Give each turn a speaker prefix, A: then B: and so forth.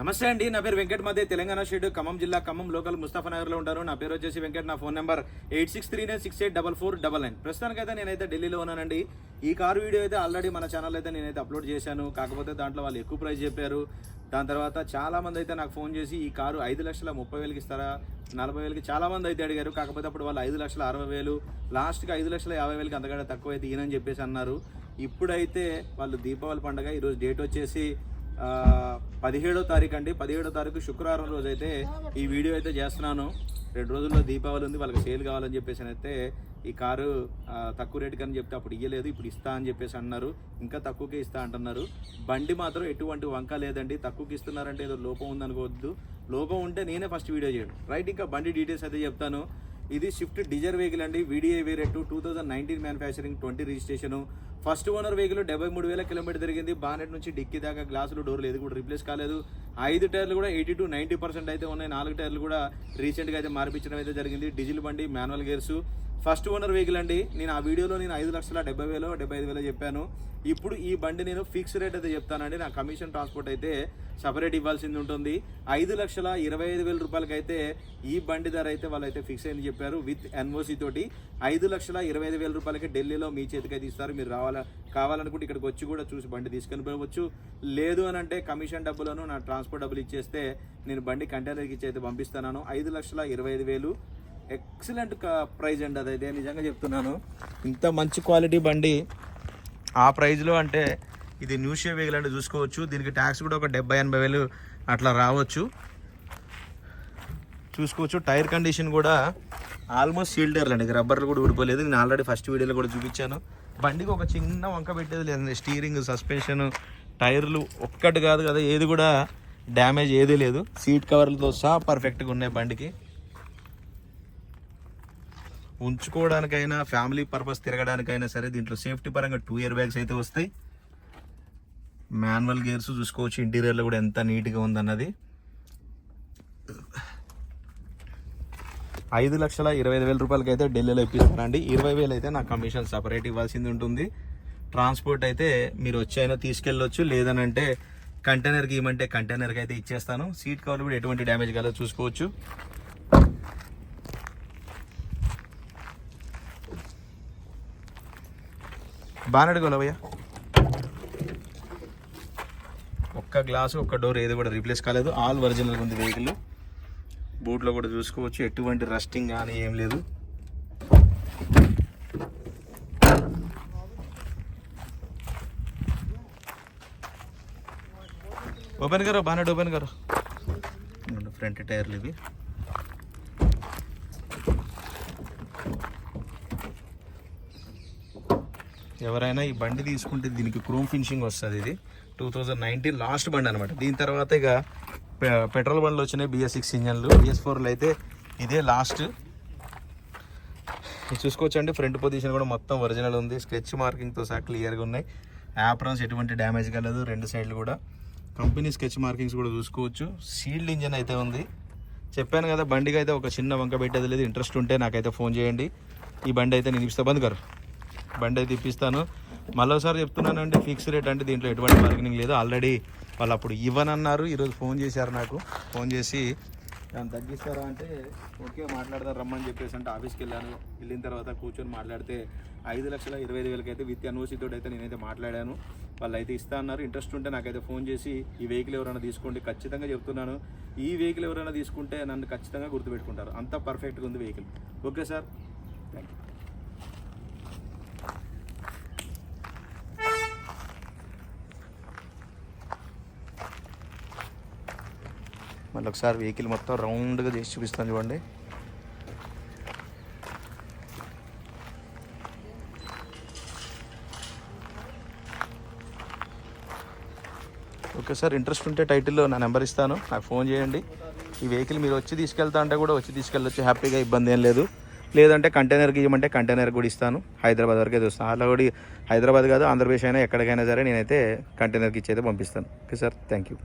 A: నమస్తే అండి నా పేరు వెంకట్ మధ్య తెలంగాణ స్టేట్ ఖమ్మం జిల్లా ఖమ్మం లోకల్ ముస్తాఫానగర్లో ఉంటాను నా పేరు వచ్చేసి వెంకట్ నా phone number eight six three nine six eight double four double nine ప్రస్తుతానికైతే నేనైతే ఢిల్లీలో ఉన్నానండి. ఈ కారు వీడియో అయితే ఆల్రెడీ మన ఛానల్ అయితే నేనైతే అప్లోడ్ చేశాను. కాకపోతే దాంట్లో వాళ్ళు ఎక్కువ ప్రైస్ చెప్పారు. దాని తర్వాత చాలా మంది అయితే నాకు ఫోన్ చేసి ఈ కారు ఐదు లక్షల ముప్పై వేలకి ఇస్తారా? నలభై వేలకి చాలామంది అయితే అడిగారు. కాకపోతే అప్పుడు వాళ్ళు ఐదు లక్షల అరవై వేలు లాస్ట్కి ఐదు లక్షల యాభై వేలకి అంతకంటే తక్కువ అయితే ఈయనని చెప్పేసి అన్నారు. ఇప్పుడైతే వాళ్ళు దీపావళి పండుగ ఈరోజు డేట్ వచ్చేసి పదిహేడో తారీఖు అండి. పదిహేడో తారీఖు శుక్రవారం రోజు అయితే ఈ వీడియో అయితే చేస్తున్నాను. రెండు రోజుల్లో దీపావళి ఉంది వాళ్ళకి సేల్ కావాలని చెప్పేసి అయితే ఈ కారు తక్కువ రేటుకి అని చెప్తే అప్పుడు ఇయ్యలేదు ఇప్పుడు ఇస్తా అని చెప్పేసి అన్నారు. ఇంకా తక్కువకే ఇస్తా అంటున్నారు. బండి మాత్రం ఎటువంటి వంక లేదండి. తక్కువకి ఇస్తున్నారంటే ఏదో లోపం ఉందనుకోవద్దు. లోపం ఉంటే నేనే ఫస్ట్ వీడియో చేయడం రైట్ ఇంకా బండి డీటెయిల్స్ అయితే చెప్తాను. ఇది షిఫ్ట్ డిజర్ వెహికల్ అండి. VDI variant two thousand nineteen manufacturing twenty registration first owner vehicle డెబ్బై మూడు వేల కిలోమీటర్ తిరిగింది. బానెట్ నుంచి డిక్కీ దాకా గ్లాసులు డోర్లు ఏది కూడా రిప్లేస్ కాలేదు. ఐదు టైర్లు కూడా ఎయిటీ టు నైంటీ పర్సెంట్ అయితే ఉన్నాయి. నాలుగు టైర్లు కూడా రీసెంట్గా అయితే మార్పించడం అయితే జరిగింది. డీజిల్ బండి manual gears first owner vehicle అండి. నేను ఆ వీడియోలో నేను ఐదు లక్షల డెబ్బై వేలు డెబ్బై ఐదు వేలు చెప్పాను. ఇప్పుడు ఈ బండి నేను ఫిక్స్ రేట్ అయితే చెప్తానండి. నా కమిషన్ ట్రాన్స్పోర్ట్ అయితే సపరేట్ ఇవ్వాల్సింది ఉంటుంది. ఐదు లక్షల ఇరవై ఐదు వేల రూపాయలకి అయితే ఈ బండి ధర అయితే వాళ్ళు అయితే ఫిక్స్ అయింది చెప్పారు విత్ ఎన్ఓసి తోటి. ఐదు లక్షల ఇరవై ఐదు వేల రూపాయలకి ఢిల్లీలో మీ చేతికి అయితే ఇస్తారు. మీరు రావాలా కావాలనుకుంటే ఇక్కడికి వచ్చి కూడా చూసి బండి తీసుకొని పోవచ్చు. లేదు అని అంటే కమిషన్ డబ్బులను నా ట్రాన్స్పోర్ట్ డబ్బులు ఇచ్చేస్తే నేను బండి కంటైనర్కి ఇచ్చి అయితే పంపిస్తున్నాను. ఐదు లక్షల ఇరవై ఐదు వేలు ఎక్సలెంట్ ప్రైజ్ అండి అదైతే నిజంగా చెప్తున్నాను. ఇంత మంచి క్వాలిటీ బండి. ఆ ప్రైజ్లో అంటే ఇది న్యూ షే వెహికల్ అంటే చూసుకోవచ్చు. దీనికి ట్యాక్స్ కూడా ఒక డెబ్బై ఎనభై వేలు అట్లా రావచ్చు. చూసుకోవచ్చు. టైర్ కండిషన్ కూడా ఆల్మోస్ట్ షీల్డర్లు అండి. రబ్బర్లు కూడా ఊడిపోలేదు. నేను ఆల్రెడీ ఫస్ట్ వీడియోలో కూడా చూపించాను. బండికి ఒక చిన్న వంక పెట్టేది లేదండి స్టీరింగ్ సస్పెన్షన్ టైర్లు ఒక్కటి కాదు కదా ఏది కూడా డ్యామేజ్ ఏదీ లేదు. సీట్ కవర్లతో సహా పర్ఫెక్ట్గా ఉన్నాయి బండికి. ఉంచుకోవడానికైనా ఫ్యామిలీ పర్పస్ తిరగడానికైనా సరే దీంట్లో సేఫ్టీ పరంగా టూ ఇయర్ బ్యాగ్స్ అయితే వస్తాయి. మాన్యువల్ గేర్స్ చూసుకోవచ్చు ఇంటీరియర్లో కూడా ఎంత నీట్గా ఉందన్నది. ఐదు లక్షల ఇరవై ఐదు వేల రూపాయలకి అయితే ఢిల్లీలో ఇప్పిస్తారండి ఇరవై వేలు అయితే నాకు కమిషన్ సపరేట్ ఇవ్వాల్సింది ఉంటుంది. ట్రాన్స్పోర్ట్ అయితే మీరు వచ్చైనా తీసుకెళ్ళొచ్చు లేదనంటే కంటైనర్కి ఇవ్వమంటే కంటైనర్కి అయితే ఇచ్చేస్తాను. సీట్ కవర్లు కూడా ఎటువంటి డ్యామేజ్ కాదో చూసుకోవచ్చు. బాగా భయ్యా? ఒక్క గ్లాసు ఒక్క డోర్ ఏది కూడా రీప్లేస్ కాలేదు. ఆల్ ఒరిజినల్ ఉంది వెహికల్. బూట్లో కూడా చూసుకోవచ్చు. ఎటువంటి రస్టింగ్ కానీ ఏం లేదు. ఓపెన్ గారు బాగా ఓపెన్ గారు. ఫ్రంట్ టైర్లు ఇవి. ఎవరైనా ఈ బండి తీసుకుంటే దీనికి క్రోమ్ ఫినిషింగ్ వస్తుంది ఇది. టూ థౌజండ్ నైన్టీన్ లాస్ట్ బండి అనమాట దీని తర్వాత ఇక పె- పెట్రోల్ బండ్లు వచ్చినాయి బిఎస్ సిక్స్ ఇంజన్లు బిఎస్ ఫోర్లు అయితే ఇదే లాస్ట్. చూసుకోవచ్చండి. ఫ్రంట్ పొజిషన్ కూడా మొత్తం ఒరిజినల్ ఉంది. స్కెచ్ మార్కింగ్తో సహా క్లియర్గా ఉన్నాయి. యాప్రాన్స్ ఎటువంటి డ్యామేజ్ కాలేదు. రెండు సైడ్లు కూడా. కంపెనీ స్కెచ్ మార్కింగ్స్ కూడా చూసుకోవచ్చు. సీల్డ్ ఇంజన్ అయితే ఉంది. చెప్పాను కదా బండికి అయితే ఒక చిన్న వంక పెట్టేది లేదు. ఇంట్రెస్ట్ ఉంటే నాకైతే ఫోన్ చేయండి. ఈ బండి అయితే నేను ఇస్తా బంద్ గారు. బండి అయితే ఇప్పిస్తాను మరోసారి చెప్తున్నానండి ఫిక్స్ రేట్ అంటే దీంట్లో ఎటువంటి బార్గెనింగ్ లేదు. ఆల్రెడీ వాళ్ళు అప్పుడు ఇవ్వనన్నారు. ఈరోజు ఫోన్ చేశారు నాకు. ఫోన్ చేసి దాన్ని తగ్గిస్తారా అంటే ఓకే మాట్లాడదాం రమ్మని చెప్పేసి అంటే ఆఫీస్కి వెళ్ళాను. వెళ్ళిన తర్వాత కూర్చొని మాట్లాడితే ఐదు లక్షల ఇరవై ఐదు వేలకి అయితే విత్ ఎన్ఓసీతో అయితే నేనైతే మాట్లాడాను. వాళ్ళు అయితే ఇస్తా అన్నారు. ఇంట్రెస్ట్ ఉంటే నాకైతే ఫోన్ చేసి ఈ వెహికల్ ఎవరైనా తీసుకోండి. ఖచ్చితంగా చెప్తున్నాను. ఈ వెహికల్ ఎవరైనా తీసుకుంటే నన్ను ఖచ్చితంగా గుర్తుపెట్టుకుంటారు. అంత పర్ఫెక్ట్గా ఉంది వెహికల్ ఓకే సార్ మళ్ళీ ఒకసారి వెహికల్ మొత్తం రౌండ్గా చేసి చూపిస్తాను చూడండి. ఓకే సార్ ఇంట్రెస్ట్ ఉంటే టైటిల్లో నా నెంబర్ ఇస్తాను. నాకు ఫోన్ చేయండి. ఈ వెహికల్ మీరు వచ్చి తీసుకెళ్తా అంటే కూడా వచ్చి తీసుకెళ్ళొచ్చు హ్యాపీగా ఇబ్బంది ఏం లేదు. లేదంటే కంటైనర్కి ఇవ్వమంటే కంటైనర్ కూడా ఇస్తాను. హైదరాబాద్ వరకు చూస్తాను అలా కూడా హైదరాబాద్ కాదు ఆంధ్రప్రదేశ్ అయినా ఎక్కడికైనా సరే నేనైతే కంటైనర్కి ఇచ్చి అయితే పంపిస్తాను. Okay sir thank you.